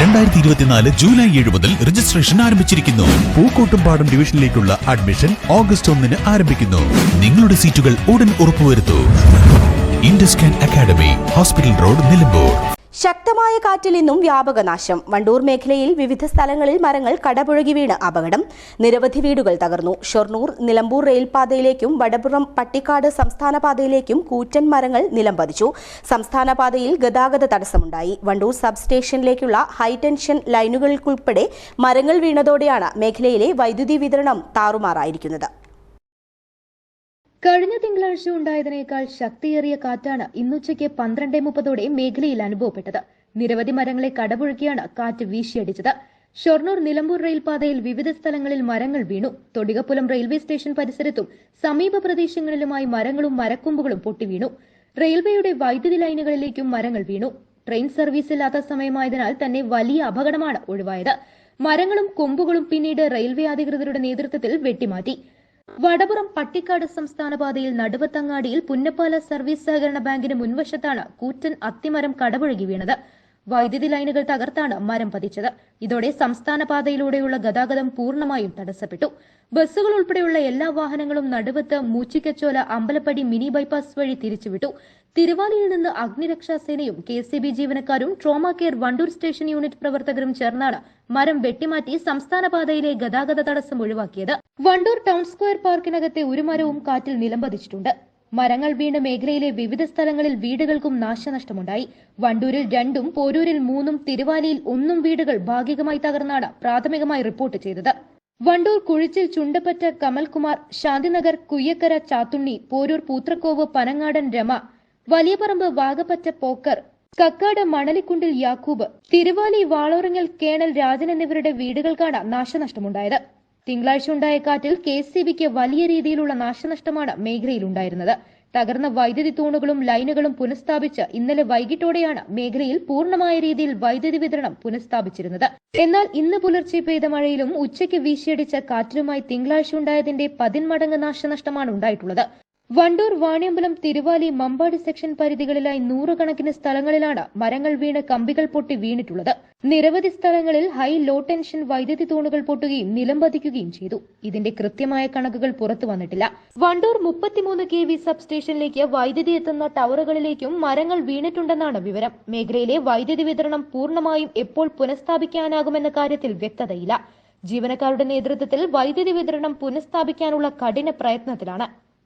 രണ്ടായിരത്തി ഇരുപത്തിനാല് ജൂലൈ ഏഴ് മുതൽ രജിസ്ട്രേഷൻ ആരംഭിച്ചിരിക്കുന്നു. പൂക്കോട്ടുംപാടം ഡിവിഷനിലേക്കുള്ള അഡ്മിഷൻ ഓഗസ്റ്റ് ഒന്നിന് ആരംഭിക്കുന്നു. നിങ്ങളുടെ സീറ്റുകൾ ഉടൻ ഉറപ്പുവരുത്തൂ. Induscan academy hospital road Nilambur. ശക്തമായ കാറ്റിൽ നിന്നും വ്യാപക നാശം വണ്ടൂർ മേഖലയിൽ വിവിധ സ്ഥലങ്ങളിൽ മരങ്ങൾ കടപുഴകി വീണ് അപകടം. നിരവധി വീടുകൾ തകർന്നു. ഷൊർണൂർ നിലമ്പൂർ റെയിൽപാതയിലേക്കും വടപുറം പട്ടിക്കാട് സംസ്ഥാന പാതയിലേക്കും കൂറ്റൻ മരങ്ങൾ നിലംപതിച്ചു. സംസ്ഥാന പാതയിൽ ഗതാഗത തടസ്സമുണ്ടായി. വണ്ടൂർ സബ് സ്റ്റേഷനിലേക്കുള്ള ഹൈടെൻഷൻ ലൈനുകൾക്കുൾപ്പെടെ മരങ്ങൾ വീണതോടെയാണ് മേഖലയിലെ വൈദ്യുതി വിതരണം താറുമാറായിരിക്കുന്നത്. കഴിഞ്ഞ തിങ്കളാഴ്ച ഉണ്ടായതിനേക്കാൾ ശക്തിയേറിയ കാറ്റാണ് ഇന്നുച്ചയ്ക്ക് പന്ത്രണ്ട് മുപ്പതോടെ മേഖലയിൽ അനുഭവപ്പെട്ടത്. നിരവധി മരങ്ങളെ കടപുഴക്കിയാണ് കാറ്റ് വീശിയടിച്ചത്. ഷൊർണൂർ നിലമ്പൂർ റെയിൽപാതയിൽ വിവിധ സ്ഥലങ്ങളിൽ മരങ്ങൾ വീണു. തൊടികപ്പുലം റെയിൽവേ സ്റ്റേഷൻ പരിസരത്തും സമീപ പ്രദേശങ്ങളിലുമായി മരങ്ങളും മരക്കൊമ്പുകളും പൊട്ടിവീണു. റെയിൽവേയുടെ വൈദ്യുതി ലൈനുകളിലേക്കും മരങ്ങൾ വീണു. ട്രെയിൻ സർവീസ് ഇല്ലാത്ത സമയമായതിനാൽ തന്നെ വലിയ അപകടമാണ് ഒഴിവായത്. മരങ്ങളും കൊമ്പുകളും പിന്നീട് റെയിൽവേ അധികൃതരുടെ നേതൃത്വത്തിൽ വെട്ടിമാറ്റി. വടപുറം പട്ടിക്കാട് സംസ്ഥാന പാതയിൽ നടുവത്തങ്ങാടിയിൽ പുന്നപ്പാല സർവീസ് സഹകരണ ബാങ്കിന് മുൻവശത്താണ് കൂറ്റൻ അത്തിമരം കടപുഴകി വീണത്. വൈദ്യുതി ലൈനുകൾ തകർത്താണ് മരം പതിച്ചത്. ഇതോടെ സംസ്ഥാന പാതയിലൂടെയുള്ള ഗതാഗതം പൂർണമായും തടസ്സപ്പെട്ടു. ബസ്സുകൾ ഉൾപ്പെടെയുള്ള എല്ലാ വാഹനങ്ങളും നടുവത്ത് മൂച്ചിക്കച്ചോല അമ്പലപ്പടി മിനി ബൈപ്പാസ് വഴി തിരിച്ചുവിട്ടു. തിരുവാലിയിൽ നിന്ന് അഗ്നിരക്ഷാസേനയും കെ സി ബി ജീവനക്കാരും trauma care Wandoor station unit പ്രവർത്തകരും ചേർന്നാണ് മരം വെട്ടിമാറ്റി സംസ്ഥാന പാതയിലെ ഗതാഗത തടസ്സം ഒഴിവാക്കിയത്. വണ്ടൂർ ടൗൺ സ്ക്വയർ പാർക്കിനകത്തെ ഒരു മരവും കാറ്റിൽ നിലംപതിച്ചിട്ടുണ്ട്. മരങ്ങൾ വീണ മേഖലയിലെ വിവിധ സ്ഥലങ്ങളിൽ വീടുകൾക്കും നാശനഷ്ടമുണ്ടായി. വണ്ടൂരിൽ രണ്ടും പോരൂരിൽ മൂന്നും തിരുവാലിയിൽ ഒന്നും വീടുകൾ ഭാഗികമായി തകർന്നാണ് പ്രാഥമികമായി റിപ്പോർട്ട് ചെയ്തത്. വണ്ടൂർ കുഴിച്ചിൽ ചുണ്ടപ്പറ്റ കമൽകുമാർ ശാന്തിനഗർ കുയ്യക്കര ചാത്തുണ്ണി പോരൂർ പൂത്രക്കോവ് പനങ്ങാടൻ രമ വലിയപറമ്പ് വാഗപ്പറ്റ പോക്കർ കക്കാട് മണലിക്കുണ്ടിൽ യാക്കൂബ് തിരുവാലി വാളോറങ്ങൽ കേണൽ രാജൻ എന്നിവരുടെ വീടുകൾക്കാണ് നാശനഷ്ടമുണ്ടായത്. തിങ്കളാഴ്ച ഉണ്ടായ കാറ്റിൽ കെ വലിയ രീതിയിലുള്ള നാശനഷ്ടമാണ് മേഖലയിലുണ്ടായിരുന്നത്. തകർന്ന വൈദ്യുതി തൂണുകളും ലൈനുകളും പുനഃസ്ഥാപിച്ച് ഇന്നലെ വൈകിട്ടോടെയാണ് മേഖലയിൽ പൂർണമായ രീതിയിൽ വൈദ്യുതി വിതരണം പുനഃസ്ഥാപിച്ചിരുന്നത്. എന്നാൽ ഇന്ന് പുലർച്ചെ പെയ്ത മഴയിലും ഉച്ചയ്ക്ക് വീശിയടിച്ച കാറ്റിലുമായി തിങ്കളാഴ്ച ഉണ്ടായതിന്റെ പതിന്മടങ്ങ് നാശനഷ്ടമാണ് ഉണ്ടായിട്ടുള്ളത്. വണ്ടൂർ വാണിയമ്പലം തിരുവാലി മമ്പാട് സെക്ഷൻ പരിധികളിലായി നൂറുകണക്കിന് സ്ഥലങ്ങളിലാണ് മരങ്ങൾ വീണ് കമ്പികൾ പൊട്ടി വീണിട്ടുള്ളത്. നിരവധി സ്ഥലങ്ങളിൽ ഹൈ ലോ ടെൻഷൻ വൈദ്യുതി തൂണുകൾ പൊട്ടുകയും നിലംപതിക്കുകയും ചെയ്തു. ഇതിന്റെ കൃത്യമായ കണക്കുകൾ പുറത്തു വന്നിട്ടില്ല. വണ്ടൂർ മുപ്പത്തിമൂന്ന് കെ വി സബ് സ്റ്റേഷനിലേക്ക് വൈദ്യുതി എത്തുന്ന ടവറുകളിലേക്കും മരങ്ങൾ വീണിട്ടുണ്ടെന്നാണ് വിവരം. മേഖലയിലെ വൈദ്യുതി വിതരണം പൂർണമായും എപ്പോൾ പുനഃസ്ഥാപിക്കാനാകുമെന്ന കാര്യത്തിൽ വ്യക്തതയില്ല. ജീവനക്കാരുടെ നേതൃത്വത്തിൽ വൈദ്യുതി വിതരണം പുനഃസ്ഥാപിക്കാനുള്ള കഠിന പ്രയത്നത്തിലാണ്.